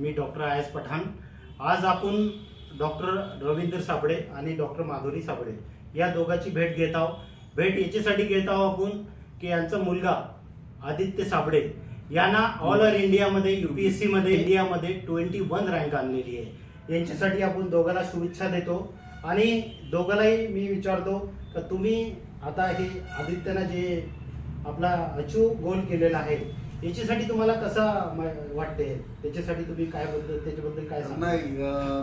मी doctor eyes Pathan. आज आपण doctor Ravindra Sable आणि डॉक्टर माधुरी साबळे या दोघांची भेट घेत आहोत. भेट याच्यासाठी घेत आहोत आपण की यांचा मुलगा आदित्य साबळे यांना ऑल ओव्हर इंडियामध्ये युपीएससी मध्ये इंडियामध्ये ट्वेंटी वन रँक आणलेली आहे. यांच्यासाठी आपण दोघांना शुभेच्छा देतो. आणि दोघांनाही मी विचारतो का तुम्ही आता हे आदित्यनं जे आपला अचूक गोल केलेला आहे याच्यासाठी तुम्हाला कसा वाटते त्याच्यासाठी तुम्ही काय बोलतो त्याच्याबद्दल काय नाही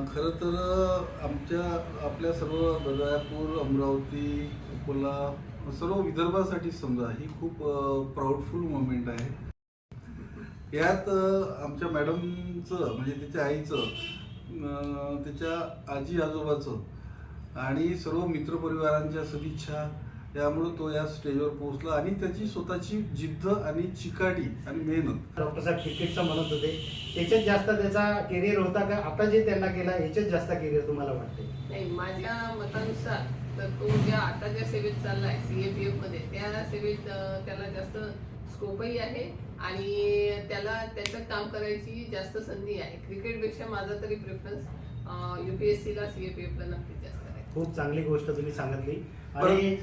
खरं तर आमच्या आपल्या सर्व बदलापूर अमरावती अकोला सर्व विदर्भासाठी समजा ही खूप प्राऊडफुल मुमेंट आहे. यात आमच्या मॅडमचं म्हणजे त्याच्या आईचं त्याच्या आजी आजोबाचं आणि सर्व मित्रपरिवारांच्या सदिच्छा यामुळे तो या स्टेजवर पोहोचला आणि त्याची स्वतःची जिद्द आणि चिकाटी आणि मेहनत. डॉक्टर साहेब क्रिकेटचं म्हणत होते त्याच्यात जास्त त्याचा करिअर होता का? आता जे त्यांना केला याच्यात जास्त करिअर तुम्हाला वाटते नाही माझ्या मतानुसार तर तो ज्या आता ज्या सेवेत चाललाय सीएपीएफमध्ये त्या सेवेत त्याला जास्त स्कोपही आहे आणि त्याला त्याच्यात काम करायची जास्त संधी आहे. क्रिकेटपेक्षा माझा तरी प्रेफरन्स युपीएससी ला सीएपीएफ ला नक्कीच जास्त आहे. खूप चांगली गोष्ट तुम्ही सांगितली. आणि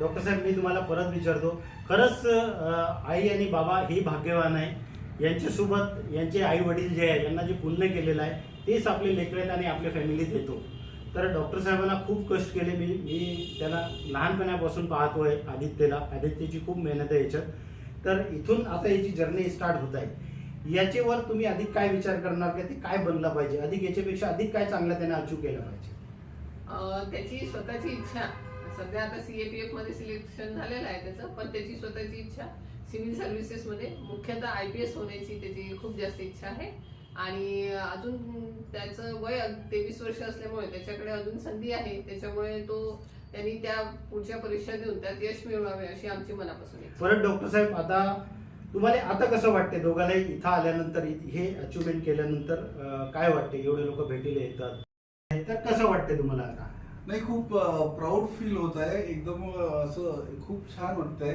डॉक्टर साहेब मी तुम्हाला परत विचारतो. खरंच आई आणि बाबा ही भाग्यवान आहे. यांच्यासोबत यांचे आई वडील जे आहे यांना जे पुण्य केलेलं आहे तेच आपले लेकर आहेत आणि आपल्या फॅमिलीत देतो. तर डॉक्टर साहेबांना खूप कष्ट केले मी. मी त्याला लहानपणापासून पाहतो आहे आदित्यला. आदित्यची खूप मेहनत आहे याच्यात. तर इथून आता याची जर्नी स्टार्ट होत आहे. याच्यावर तुम्ही अधिक काय विचार करणार का ते काय बनलं पाहिजे? अधिक याच्यापेक्षा अधिक काय चांगलं त्याने अचूक केलं पाहिजे? त्याची स्वतःची इच्छा. सध्या आता सीएपीएफमध्ये सिलेक्शन झालेलं आहे त्याचं पण त्याची स्वतःची इच्छा सिव्हिल सर्व्हिसेस मध्ये. मुख्यतः आय पी एस होण्याची त्याची खूप जास्त इच्छा आहे. आणि अजून त्याचं वय तेवीस वर्ष असल्यामुळे त्याच्याकडे अजून संधी आहे. त्याच्यामुळे तो त्यांनी त्या पुढच्या परीक्षा देऊन त्यात यश मिळवावे अशी आमची मनापासून परत डॉक्टर साहेब आता तुम्हाला आता कसं वाटते दोघांनाही इथं आल्यानंतर हे अचिव्हमेंट केल्यानंतर काय वाटते एवढे लोक भेटीला येतात. तर कसं वाटते तुम्हाला आता? नाही खूप प्राऊड फील होत आहे. एकदम असं खूप छान वाटतंय.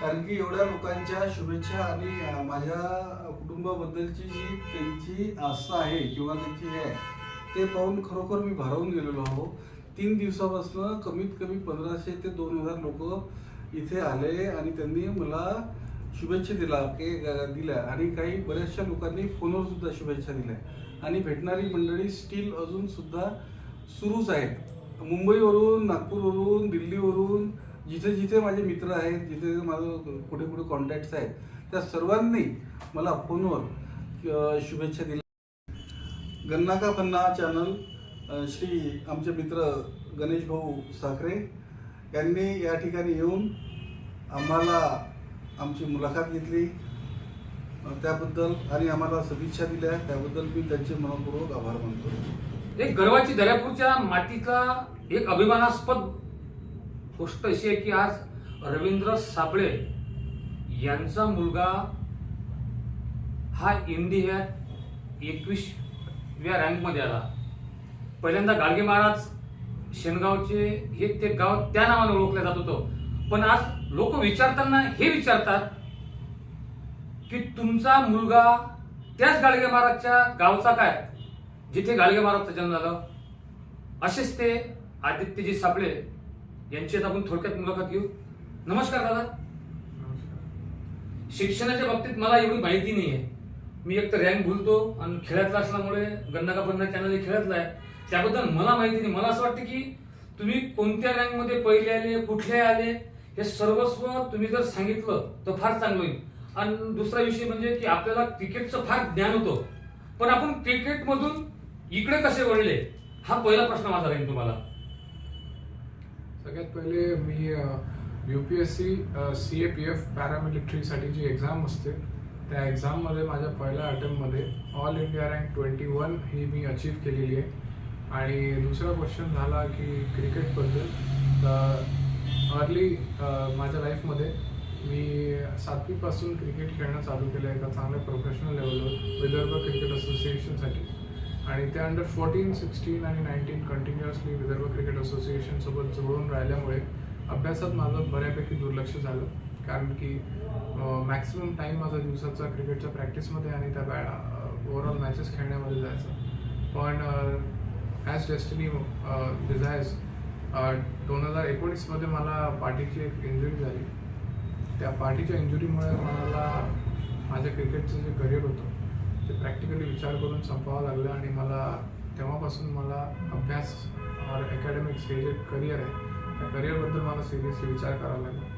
कारण की एवढ्या लोकांच्या शुभेच्छा आणि माझ्या कुटुंबाबद्दलची जी त्यांची आस्था आहे किंवा त्यांची हे आहे ते पाहून खरोखर मी भारावून गेलेलो आहो. तीन दिवसापासून कमीत कमी पंधराशे ते दोन हजार लोक इथे आले आणि त्यांनी मला शुभेच्छा दिला के दिल्या. आणि काही बऱ्याचशा लोकांनी फोनवर सुद्धा शुभेच्छा दिल्या. आणि भेटणारी मंडळी स्टील अजून सुद्धा सुरूच आहेत. मुंबईवरून नागपूरवरून दिल्लीवरून जिथे जिथे माझे मित्र आहेत जिथे माझं कुठे कुठे कॉन्टॅक्ट्स आहेत त्या सर्वांनी मला फोनवर शुभेच्छा दिल्या. गन्ना का पन्ना चॅनल श्री आमचे मित्र गणेश भाऊ साखरे यांनी या ठिकाणी येऊन आम्हाला आमची मुलाखत घेतली. त्याबद्दल आणि आम्हाला सदिच्छा दिल्या. त्याबद्दल मी त्यांचे मनपूर्वक आभार मानतो. एक गर्वाची दर्यापूरच्या मातीचा एक अभिमानास्पद गोष्ट अशी आहे की आज रवींद्र साबळे यांचा मुलगा हा इंडियात एकवीसव्या रँकमध्ये आला. पहिल्यांदा गाडगे महाराज शेनगावचे हे ते गाव त्या नावाने ओळखलं जात होतं. पण आज लोक विचारताना हे विचारतात की तुमचा मुलगा त्याच गाडगे महाराजच्या गावचा काय? जिथे गाडगे महाराजचा जन्म झाला असेच ते आदित्यजी सापळे यांची आता आपण थोडक्यात मुलाखत घेऊ. नमस्कार दादा. शिक्षणाच्या बाबतीत मला एवढी माहिती नाही आहे मी एक तर रँक भूलतो आणि खेळातला असल्यामुळे गन्ना का बन्ना चॅनल खेळातला आहे त्याबद्दल मला माहिती नाही. मला असं वाटतं की तुम्ही कोणत्या रँकमध्ये पहिले आले कुठले आले हे सर्वस्व तुम्ही जर सांगितलं तर फार चांगलं होईल. आणि दुसरा विषय म्हणजे की आपल्याला क्रिकेटचं फार ज्ञान होतं. पण आपण क्रिकेटमधून इकडे कसे वळले? हा पहिला प्रश्न माझा राहील तुम्हाला. सगळ्यात पहिले मी UPSC C C A P F पॅरामिलिटरीसाठी जी एक्झाम असते त्या एक्झाममध्ये माझ्या पहिल्या अटेम्प्टमध्ये all India rank twenty one ही मी अचीव केलेली आहे. आणि दुसरा क्वेश्चन झाला की क्रिकेटबद्दल तर अर्ली माझ्या लाईफमध्ये मी सातवीपासून क्रिकेट खेळणं चालू केलं एका चांगल्या प्रोफेशनल लेवलवर विदर्भ क्रिकेट असोसिएशनसाठी आणि त्या अंडर फोर्टीन सिक्स्टीन आणि नाईन्टीन कंटिन्युअसली विदर्भ क्रिकेट असोसिएशनसोबत जोडून राहिल्यामुळे अभ्यासात माझं बऱ्यापैकी दुर्लक्ष झालं. कारण की मॅक्सिमम टाईम माझा दिवसाचा क्रिकेटच्या प्रॅक्टिसमध्ये आणि त्या बॅ ओव्हरऑल मॅचेस खेळण्यामध्ये जायचं. पण ॲज डेस्टिनी डिझायर्स दोन हजार एकोणीसमध्ये मला पाठीची एक इंजुरी झाली. त्या पाठीच्या इंजुरीमुळे मला माझ्या क्रिकेटचं जे करिअर होतं ते प्रॅक्टिकली विचार करून संपवावं लागलं आणि मला तेव्हापासून मला अभ्यास और अकॅडमिक्स हे जे करिअर आहे. त्या करिअरबद्दल मला सिरियसली विचार करावा लागला.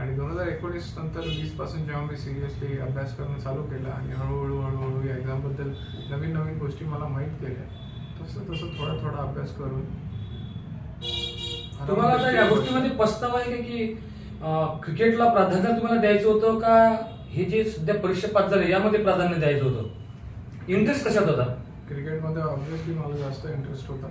आणि दोन हजार एकोणीस नंतर वीसपासून जेव्हा मी सिरियसली अभ्यास करणं चालू केला आणि हळूहळू हळूहळू या एक्झामबद्दल नवीन नवीन गोष्टी मला माहीत केल्या तसं तसं थोडा थोडा अभ्यास करून. तुम्हाला आता या गोष्टीमध्ये पस्तावा आहे की क्रिकेटला प्राधान्य तुम्हाला द्यायचं होतं का हे जे सध्या परीक्षा पास झाले यामध्ये प्राधान्य द्यायचं होतं. इंटरेस्ट कशात होता? क्रिकेटमध्ये ऑब्व्हियसली मला जास्त इंटरेस्ट होता.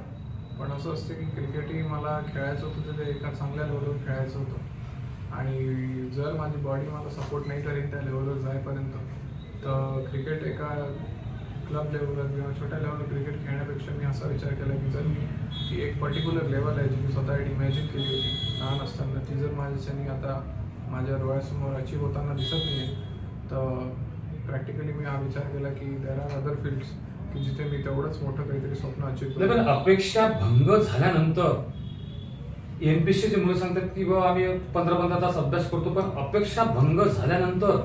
पण असं असतं की क्रिकेटही मला खेळायचं होतं तर ते एका चांगल्या लेवलवर खेळायचं होतं. आणि जर माझी बॉडी मला सपोर्ट नाही करेन त्या लेवलवर जाईपर्यंत तर क्रिकेट एका क्लब लेवलवर किंवा छोट्या लेवलवर क्रिकेट खेळण्यापेक्षा मी असा विचार केला की जर मी ती एक पर्टिक्युलर लेवल आहे जी मी स्वतः इमॅजिन केली होती लहान असताना ती जर माझ्याच्यानी आता माझ्या डोळ्यासमोर अचीव होताना दिसत नाही आहे तर प्रॅक्टिकली मी हा विचार केला की देर आर अदर फील्ड्स की जिथे मी तेवढंच मोठं काहीतरी स्वप्न अचीव नाही पण अपेक्षा भंग झाल्यानंतर एमपीएससी चे मुलं सांगतात की बाबा आम्ही पंधरा पंधरा तास अभ्यास करतो. पण अपेक्षा भंग झाल्यानंतर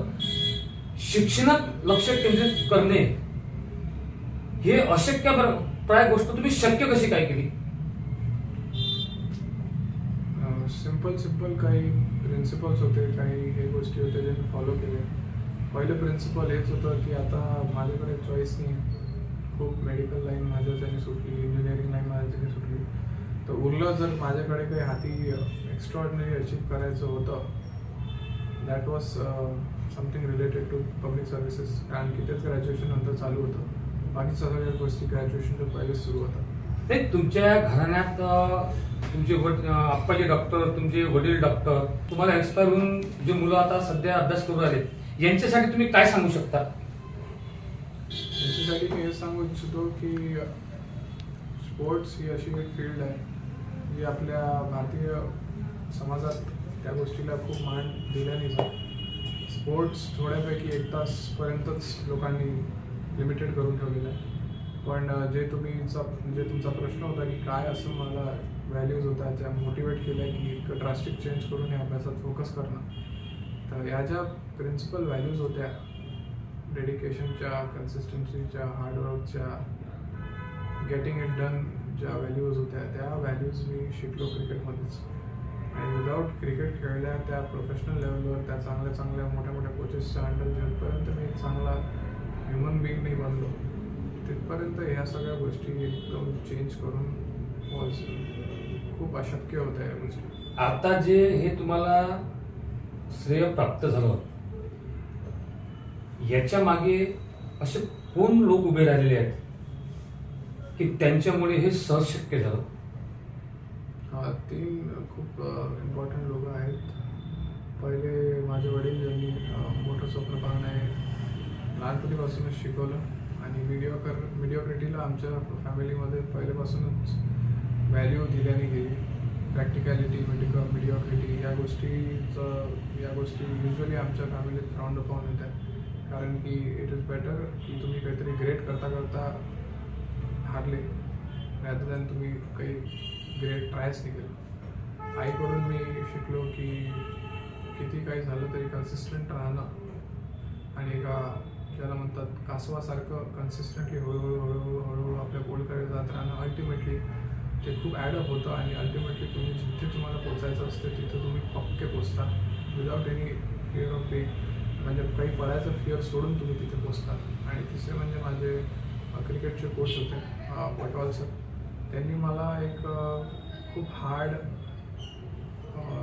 शिक्षणात लक्ष केंद्रित करणे हे अशक्य प्र- प्राय गोष्ट. तुम्ही शक्य कशी काय केली? सिंपल सिंपल काही प्रिन्सिपल्स होते काही हे गोष्टी होत्या जे मी फॉलो केले. पहिलं प्रिन्सिपल हेच होतं की आता माझ्याकडे चॉईस नाही खूप मेडिकल लाईन माझ्याच्याने सुटली इंजिनिअरिंग लाईन माझ्याच्याने सुटली. तर उरलं जर माझ्याकडे काही हाती एक्स्ट्रॉर्डनरी अचीव करायचं होतं that was something related to public services कारण की तेच ग्रॅज्युएशन नंतर चालू होतं. बाकी सगळ्या गोष्टी ग्रॅज्युएशनच्या पहिलेच सुरू होतात. तुमच्या घराण्यात तुमचे वड आप्पाचे डॉक्टर तुमचे वडील डॉक्टर तुम्हाला एक्सपायर होऊन जे मुलं आता सध्या अभ्यास करू आले यांच्यासाठी तुम्ही काय सांगू शकता? यांच्यासाठी मी हे सांगू इच्छितो की स्पोर्ट्स ही अशी एक फील्ड आहे जी आपल्या भारतीय समाजात त्या गोष्टीला खूप मान दिल्याने स्पोर्ट्स थोड्यापैकी एक तासपर्यंतच लोकांनी लिमिटेड करून ठेवलेलं आहे. पण जे तुम्ही जे तुमचा प्रश्न होता की काय असं मला व्हॅल्यूज होत्या ज्या मोटिवेट केल्या की इतकं ड्रास्टिक चेंज करून या अभ्यासात फोकस करणं. तर या ज्या प्रिन्सिपल व्हॅल्यूज होत्या डेडिकेशनच्या कन्सिस्टन्सीच्या हार्डवर्कच्या गेटिंग इट डन ज्या व्हॅल्यूज होत्या त्या व्हॅल्यूज मी शिकलो क्रिकेटमध्येच आणि विदाऊट क्रिकेट खेळल्या त्या प्रोफेशनल लेवलवर त्या चांगल्या चांगल्या मोठ्या मोठ्या कोचेसच्या अंडर घेऊनपर्यंत मी एक चांगला ह्युमन बिईंग नाही बनलो. तिथपर्यंत ह्या सगळ्या गोष्टी एकदम चेंज करून पॉझिटिव्ह खूप अशक्य होत्या या गोष्टी आता जे हे तुम्हाला श्रेय प्राप्त झालं याच्या मागे असे कोण लोक उभे राहिलेले आहेत की त्यांच्यामुळे हे सहज शक्य झालं? हा, तीन खूप इम्पॉर्टंट लोक आहेत. पहिले माझे वडील ज्यांनी अ, मोठं स्वप्न पाहणे लहानपणीपासूनच शिकवलं. आणि मिडिओकर मिडिओक्रिटीला आमच्या फॅमिलीमध्ये पहिल्यापासूनच व्हॅल्यू दिल्याने गेली. प्रॅक्टिकॅलिटी मिडिक मिडिओक्रिटी या गोष्टीचं या गोष्टी युजली आमच्या फॅमिलीत फ्राउंड येत येतात. कारण की इट इज बेटर की तुम्ही काहीतरी ग्रेट करता करता हारले रॅदर दॅन तुम्ही काही ग्रेट ट्रायच नाही केलं आईकडून मी शिकलो की किती काही झालं तरी कन्सिस्टंट राहणं आणि एका ज्याला म्हणतात कासवासारखं कन्सिस्टंटली हळूहळू हळूहळू हळूहळू आपल्या गोलकडे जात राहणं अल्टिमेटली ते खूप ॲडअप होतं आणि अल्टिमेटली तुम्ही जिथे तुम्हाला पोचायचं असते तिथे तुम्ही पक्के पोचता. विदाऊट एनी फिअर ऑफ बे म्हणजे काही पळायचं फिअर सोडून तुम्ही तिथे पोचता. आणि तिसरे म्हणजे माझे क्रिकेटचे कोच होते पटवाल सर त्यांनी मला एक खूप हार्ड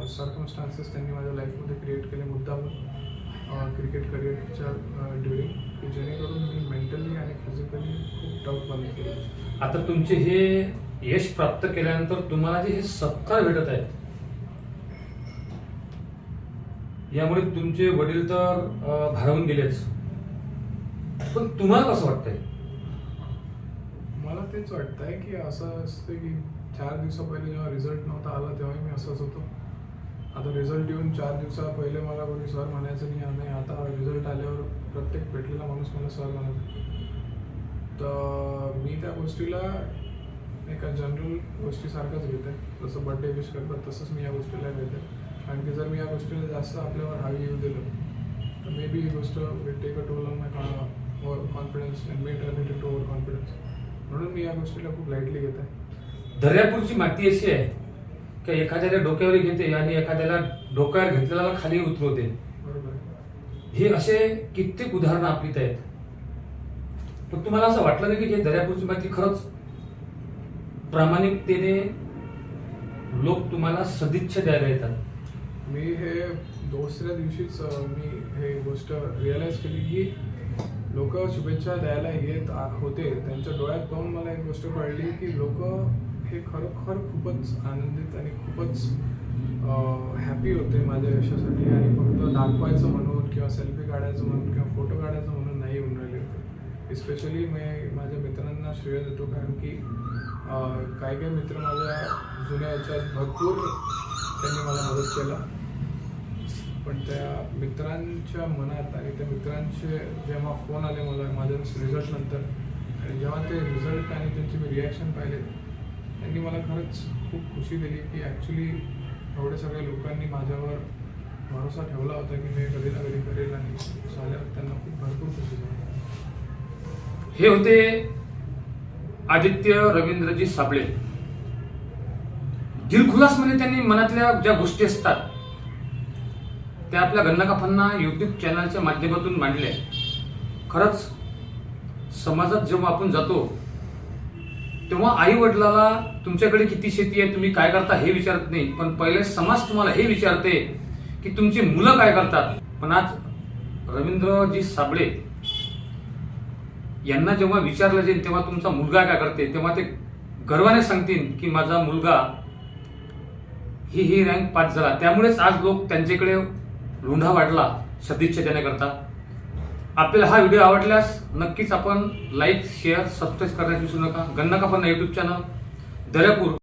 सर्कमस्टान्सेस त्यांनी माझ्या लाईफमध्ये क्रिएट केले मुद्दामून क्रिकेट करिअरच्या ड्युरिंग की जेणेकरून मी मेंटली आणि फिजिकली खूप टफ बनले आता तुमचे हे यश प्राप्त केल्यानंतर तुम्हाला जे हे सत्कार भेटत आहेत यामुळे तुमचे वडील तर भारावून गेलेच. पण तुम्हाला कसं वाटतंय? मला तेच वाटतंय की असं असतं की चार दिवसा पहिले जेव्हा रिझल्ट नव्हता आला तेव्हाही मी असंच होतो. आता रिझल्ट येऊन चार दिवसा पहिले मला कोणी सर म्हणायचं नाही आणि आता रिझल्ट आल्यावर प्रत्येक भेटलेला माणूस मला सर म्हणत तर मी त्या गोष्टीला एका जनरल गोष्टीसारखंच घेते जसं बड्डे विश करतात तसंच मी या गोष्टीला घेते कारण की जर मी या गोष्टीला जास्त आपल्यावर हावी येऊ दिलं तर मे बी ही गोष्ट will take a toll on my confidence and may turn it to overconfidence म्हणून मी या गोष्टीला खूप लाईटली घेते दर्यापूरची माती अशी आहे की एखाद्याला डोक्यावर घेते आणि एखाद्याला डोक्यावर घेतलेला खाली उतरवते. बरोबर. आहे हे असे कित्येक उदाहरणं आपलीत आहेत. पण तुम्हाला असं वाटलं नाही की हे दर्यापूरची माती खरंच प्रामाणिकतेने लोक तुम्हाला सदिच्छा द्यायला येतात. मी हे दुसऱ्या दिवशीच मी हे गोष्ट रिअलाईज केली की लोक शुभेच्छा द्यायला येत आ- होते. त्यांच्या डोळ्यात पाहून मला एक गोष्ट कळली की लोक हे खरोखर खूपच आनंदित आणि खूपच हॅपी होते माझ्या यशासाठी. आणि फक्त दाखवायचं म्हणून किंवा सेल्फी काढायचं म्हणून किंवा फोटो काढायचं म्हणून नाही होऊन राहिले. होते इस्पेशली मी माझ्या मित्रांना श्रेय देतो कारण की काही काही मित्र माझ्या जुन्या याच्यात भरपूर त्यांनी मला मदत केला. पण त्या मित्रांच्या मनात आणि त्या मित्रांचे जेव्हा फोन आले मला माझ्या रिझल्ट नंतर आणि जेव्हा ते रिझल्ट आणि त्यांचे मी रिॲक्शन पाहिले त्यांनी मला खरंच खूप खुशी दिली की ॲक्च्युली एवढ्या सगळ्या लोकांनी माझ्यावर भरोसा ठेवला होता की मी कधी ना कधी करेल आणि झाल्यावर त्यांना खूप भरपूर खुशी झाली. हे होते आदित्य रवींद्रजी साबळे. दिलखुलासपणे म्हणजे त्यांनी मनातल्या ज्या गोष्टी असतात त्या आपल्या गन्नाकाफांना युट्यूब चॅनलच्या माध्यमातून मांडल्या. खरंच समाजात जेव्हा आपण जातो तेव्हा आई वडिलाला तुमच्याकडे किती शेती आहे तुम्ही काय करता हे विचारत नाही. पण पहिले समाज तुम्हाला हे विचारते की तुमची मुलं काय करतात? पण आज रवींद्रजी साबळे यांना जेव्हा विचारलं जाईल तेव्हा तुमचा मुलगा काय करते? तेव्हा ते गर्वाने सांगतील की माझा मुलगा ही ही रँक पास झाला. त्यामुळेच आज लोक त्यांच्याकडे लोंढा वाढला सदिच्छा देण्याकरता. आपल्याला हा व्हिडिओ आवडल्यास नक्कीच आपण लाईक शेअर सबस्क्राईब करण्यास विसरू नका. गन्ना पण यूट्यूब चॅनल दर्यापूर.